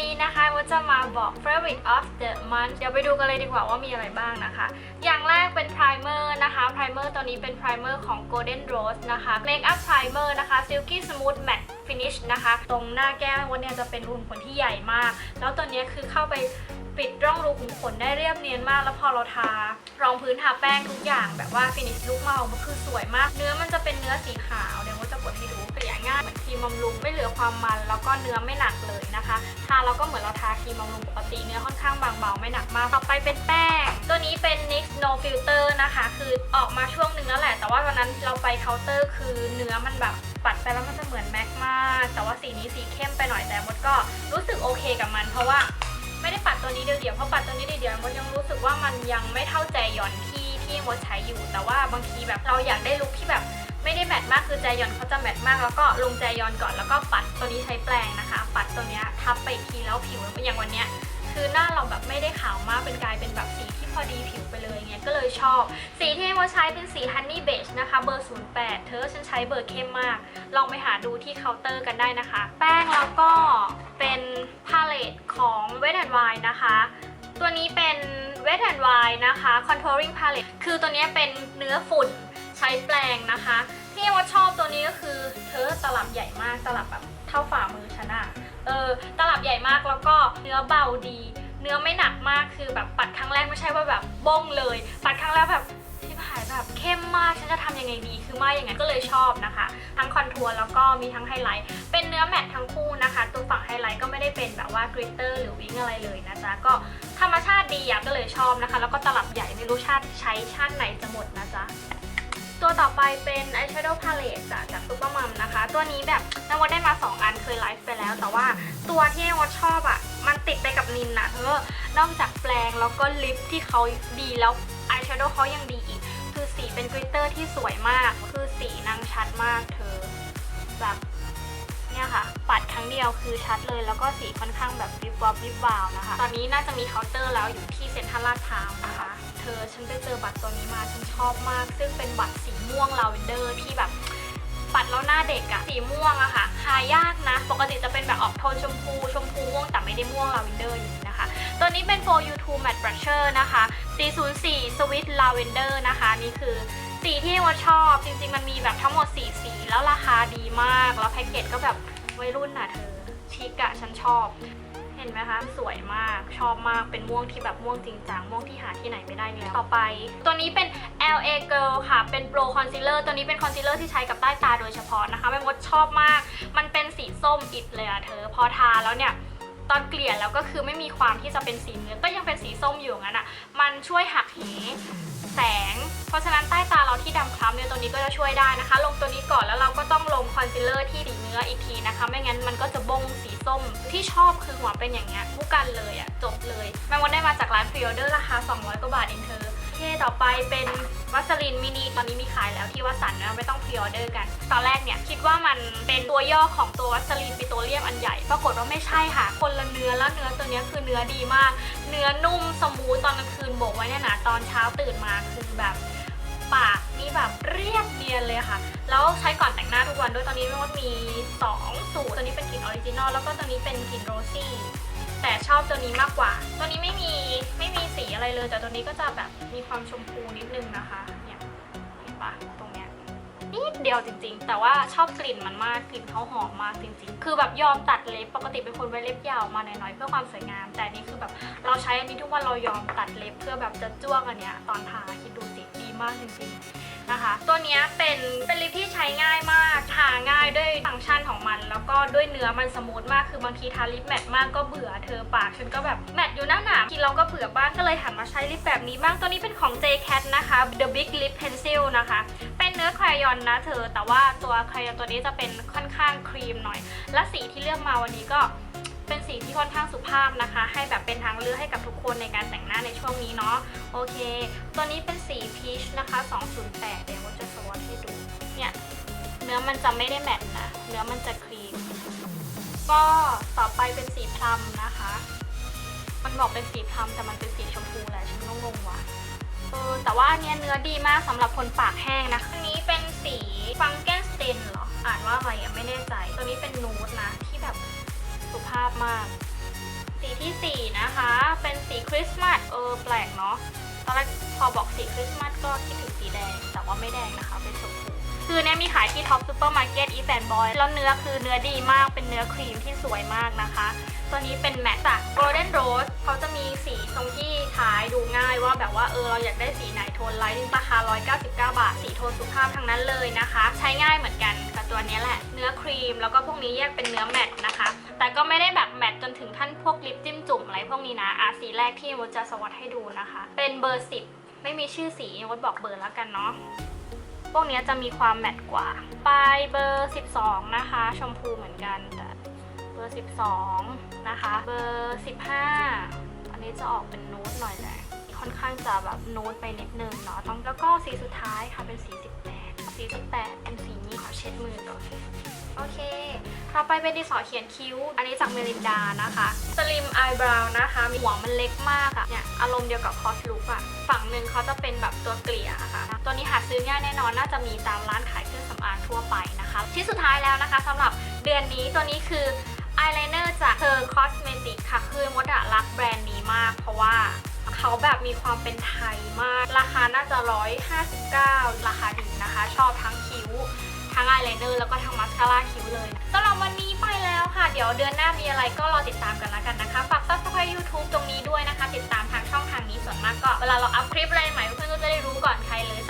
นี้นะคะว่าจะมาบอก favorite of the month เดี๋ยวไปดูกันเลยดีกว่าว่ามีอะไรบ้างนะคะ อย่างแรกเป็น primer นะคะ primer ตัวนี้เป็น primer ของ golden rose นะคะ makeup primer นะคะ silky smooth matte finish นะคะ ตรงหน้าแก้มวันนี้จะเป็นรูขุมขนที่ใหญ่มาก แล้วตัวนี้คือเข้าไปปิดร่องรูขุมขนได้เรียบเนียนมาก แล้วพอเราทารองพื้นทาแป้งทุกอย่างแบบว่า finish ลุกมาออกมาคือสวยมาก เนื้อมันจะเป็นเนื้อสีขาว ครีมบำรุงไม่เหลือความมัน แล้วก็เนื้อไม่หนักเลยนะคะทาแล้วก็เหมือนเราทาครีมบำรุงปกติเนื้อค่อนข้างบางเบาไม่หนักมากต่อไปเป็นแป้ง ตัวนี้เป็น NYX No Filter นะคะ คือออกมาช่วงหนึ่งแล้วแหละ แต่ว่าตอนนั้นเราไปเคาน์เตอร์คือเนื้อมันแบบปัดไปแล้วมันจะเหมือนแม็กมากแต่ว่าสีนี้สีเข้มไปหน่อยแต่มดก็รู้สึกโอเคกับมัน เพราะว่าไม่ได้ปัดตัวนี้เดียวๆเพราะปัดตัวนี้เดียวๆมดยังรู้สึกว่ามันยังไม่เท่าใจหย่อนที่ที่มดใช้อยู่ แต่ว่าบางทีแบบเราอยากได้ลุคที่แบบ ไม่ได้แมทมากคือแจยอนเขาจะแมทมาก แล้วก็ลงแจยอนก่อนแล้วก็ปัดตัวนี้ใช้แปรงนะคะ ปัดตัวเนี้ยทับไปทีแล้วผิวอย่างวันเนี้ยคือหน้าเราแบบไม่ได้ขาวมากเป็นกลายเป็นแบบสีที่พอดีผิวไปเลยไงก็เลยชอบ สีที่ว่าใช้เป็นสี Honey Beige นะคะ เบอร์ 08 เธอฉันใช้เบอร์เข้มมาก ลองไปหาดูที่เคาน์เตอร์กันได้นะคะ แป้งแล้วก็เป็นพาเลตของ Wet n Wild นะคะ ตัวนี้เป็น Wet n Wild นะคะ Contouring Palette คือตัวนี้เป็นเนื้อฝุ่นใช้แปรงนะคะ ที่ว่าชอบตัวนี้ก็คือเธอตลับใหญ่มากตลับแบบเท่าฝ่ามือฉันอะเออตลับใหญ่มากแล้วก็เนื้อเบาดี เนื้อไม่หนักมากคือแบบปัดครั้งแรกไม่ใช่ว่าแบบบ้งเลย ปัดครั้งแรกแบบที่ผายแบบเข้มมากฉันจะทำยังไงดีคือไม่อย่างนั้นก็เลยชอบนะคะ ทั้งคอนทัวร์แล้วก็มีทั้งไฮไลท์เป็นเนื้อแมตต์ทั้งคู่นะคะ ตัวฝั่งไฮไลท์ก็ไม่ได้เป็นแบบว่ากริตเตอร์หรือวิ้งอะไรเลยนะจ๊ะก็ธรรมชาติดีอะก็เลยชอบนะคะ แล้วก็ตลับใหญ่ไม่รู้ชาติใช้ชาติไหนจะหมดนะจ๊ะ ตัวต่อไปเป็นอายแชโดว์พาเลตจากจากซูเปอร์มัมนะคะ ตัวนี้แบบนวัดได้มา 2 อันเคยไลฟ์ไปแล้ว แต่ว่าตัวที่นวัดชอบอะ่ะ มันติดไปกับนินนะเธอนอกจากแปรงแล้วก็ลิปที่เขาดีแล้วอายแชโดว์เขายังดีอีก คือสีเป็นกริตเตอร์ที่สวยมาก คือสีนางชัดมากเธอ แบบเนี่ยค่ะ ปัดครั้งเดียวคือชัดเลย แล้วก็สีค่อนข้างแบบวิบวับวิบวาวนะคะ ตอนนี้น่าจะมีเคาน์เตอร์แล้วอยู่ที่เซ็นทรัลลาดพร้าวนะคะ เธอ ฉันไปเจอบัตรตัวนี้มา ฉันชอบมาก ซึ่งเป็นบัตรสีม่วงลาเวนเดอร์ที่แบบปัดแล้วหน้าเด็กอะสีม่วงอะค่ะ หายากนะ ปกติจะเป็นแบบออกโทนชมพู ชมพูม่วงแต่ไม่ได้ม่วงลาเวนเดอร์อย่างนี้นะคะ ตัวนี้เป็น for you to matte brusher นะคะ 404 sweet lavender นะคะ นี่คือสีที่ว่าชอบ จริงๆ มันมีแบบทั้งหมด 4 สีแล้วราคาดีมาก แล้วแพ็กเกจก็แบบวัยรุ่นน่ะเธอ ชิกอะฉันชอบ ห็นไหมคะ สวยมากชอบมากเป็นม่วงที่แบบม่วงจริงจังม่วงที่หาที่ไหนไม่ได้แล้วต่อไป ตัวนี้เป็น LA Girl ค่ะ เป็น Pro Concealer ตัวนี้เป็นคอนซีลเลอร์ที่ใช้กับใต้ตาโดยเฉพาะนะคะแม่มดชอบมาก มันเป็นสีส้มอิดเลยอะเธอ พอทาแล้วเนี่ยตอนเกลี่ยแล้วก็คือไม่มีความที่จะเป็นสีเนื้อก็ยังเป็นสีส้มอยู่งั้นอะมันช่วยหักเหแสง เพราะฉะนั้นใต้ตาเราที่ดำคล้ำเนี่ยตัวนี้ก็จะช่วยได้นะคะ ลงตัวนี้ก่อนแล้วเรา ต้องลงคอนซีลเลอร์ที่สีเนื้ออีกทีนะคะ ไม่งั้นมันก็จะบงสีส้ม ที่ชอบคือหัวเป็นอย่างเงี้ยผู้กันเลยอะจบเลยแม่วันได้มาจากร้านพรีออเดอร์ราคา 200 กว่าบาทเองเธอโอเคต่อไปเป็นวัสลินมินิตอนนี้มีขายแล้วที่วัสันนะไม่ต้องพรีออเดอร์กัน ตอนแรกเนี่ยคิดว่ามันเป็นตัวย่อของตัววัสลินปิโตรเลียมอันใหญ่ ปรากฏว่าไม่ใช่ค่ะ คนละเนื้อแล้วเนื้อตัวนี้คือเนื้อดีมาก เนื้อนุ่มสมูทตอนกลางคืนโบกไว้เนี่ยนะตอนเช้าตื่นมาคือแบบ ปากนี่แบบเรียบเนียนเลยค่ะ แล้วใช้ก่อนแต่งหน้าทุกวันด้วยตอนนี้ไม่ว่ามี 2 สูตร ตัวนี้เป็นกลิ่นออริจินอลแล้วก็ตัวนี้เป็นกลิ่นโรซี่ แต่ชอบตัวนี้มากกว่า ตัวนี้ไม่มีไม่มีสีอะไรเลย แต่ตัวนี้ก็จะแบบมีความชมพูนิดนึงนะคะ เนี่ยเห็นปะตรง นิดเดียวจริง ๆ แต่ว่าชอบกลิ่นมันมากกลิ่นเขาหอมมากจริง ๆ คือแบบยอมตัดเล็บปกติเป็นคนไว้เล็บยาวมาหน่อยๆเพื่อความสวยงาม แต่นนี้คือแบบเราใช้อันนี้ทุกวันเรายอมตัดเล็บเพื่อแบบจะจ้วงอันเนี้ยตอนทาคิดดูสิดีมากจริงๆนะคะ ตัวนี้เป็นเป็นลิปที่ใช้ง่ายมากทาง่ายด้วยฟังก์ชันของมัน แล้วก็ด้วยเนื้อมันสมูทมากคือบางทีทาลิปแมตมากก็เบื่อเธอปากฉันก็แบบแมตอยู่หน้าหนาทีเราก็เบื่อบ้างก็เลยหันมาใช้ลิปแบบนี้บ้างตัวนี้เป็นของ JCat นะคะ The Big Lip Pencil นะคะ เป็นเนื้อครายอนนะเธอ แต่ว่าตัวครายอนตัวนี้จะเป็นค่อนข้างครีมหน่อย และสีที่เลือกมาวันนี้ก็เป็นสีที่ค่อนข้างสุภาพนะคะ ให้แบบเป็นทางเลือกให้กับทุกคนในการแต่งหน้าในช่วงนี้เนาะ โอเค ตัวนี้เป็นสีพีชนะคะ 208 เดี๋ยวว่าจะสวอตให้ดู เนี่ย เนื้อมันจะไม่ได้แมตต์นะ เนื้อมันจะครีม ก็ต่อไปเป็นสีพลัมนะคะ มันบอกเป็นสีพลัมแต่มันเป็นสีชมพูแหละ ฉันงงว่ะ เออแต่ว่าอันเนี้ยเนื้อดีมากสำหรับคนปากแห้งนะอันนี้เป็นสีฟังเกนสเตนเหรอ อ่านว่าอะไรอะไม่แน่ใจ ตัวนี้เป็นนูดนะที่แบบสุภาพมาก สีที่ 4 นะคะ เป็นสีคริสต์มาส เออแปลกเนาะ ตอนแรกพอบอกสีคริสต์มาสก็คิดถึงสีแดง แต่ว่าไม่แดงนะคะ เป็นชมพูคือเนี่ยมีขายที่ท็อปซูเปอร์มาร์เก็ตอีแฟนบอยแล้วเนื้อคือเนื้อดีมาก เป็นเนื้อครีมที่สวยมากนะคะ ตัวนี้เป็นแมตต์จาก Golden Rose เขาจะมีสี ว่าแบบว่าเออเราอยากได้สีไหนโทนไลท์ราคา 199 บาท สีโทนสุภาพทั้งนั้นเลยนะคะ ใช้ง่ายเหมือนกันกับตัวนี้แหละ เนื้อครีมแล้วก็พวกนี้แยกเป็นเนื้อแมตนะคะ แต่ก็ไม่ได้แบบแมตจนถึงขั้นพวกลิปจิ้มจุ่มอะไรพวกนี้นะอาสีแรกที่มดจะสวัสดให้ดูนะคะ เป็นเบอร์ 10 ไม่มีชื่อสีมดบอกเบอร์แล้วกันเนาะพวกนี้จะมีความแมตกว่า ปลายเบอร์ 12 นะคะ ชมพูเหมือนกันแต่เบอร์ 12 นะคะ เบอร์ 15 อันนี้จะออกเป็นนูดหน่อยแหละ ค่อนข้างจะแบบนูดไปนิดนึงเนาะต้องแล้วก็สีสุดท้ายค่ะเป็นสี 18 สี18เป็นสีนี้ขอเช็ดมือก่อนโอเค ต่อไปเป็นดินสอเขียนคิ้ว อันนี้จากเมลินดานะคะสลิมอายบราวนะคะมีหัวมันเล็กมากอะเนี่ย อารมณ์เดียวกับคอสลุกอะฝั่งหนึ่งเขาจะเป็นแบบตัวเกลี่ยะค่ะ ตัวนี้หาซื้อง่ายแน่นอน น่าจะมีตามร้านขายเครื่องสำอางทั่วไปนะคะ ที่สุดท้ายแล้วนะคะสำหรับเดือนนี้ตัวนี้คืออายไลเนอร์จากเธอคอสเมติกค่ะ คือมดอะรักแบรนด์นี้มาก เพราะว่า เขาแบบมีความเป็นไทยมาก ราคาน่าจะ 159 ราคาดีนะคะ ชอบทั้งคิ้ว ทั้งอายไลเนอร์แล้วก็ทั้งมาสคาร่าคิ้วเลยสำหรับวันนี้ไปแล้วค่ะ เดี๋ยวเดือนหน้ามีอะไรก็รอติดตามกันแล้วกันนะคะ ฝากซับสไครต์ YouTube ตรงนี้ด้วยนะคะ ติดตามทางช่องทางนี้ส่วนมากก็เวลาเราอัพคลิปอะไรใหม่เพื่อนๆก็จะได้รู้ก่อนใครเลย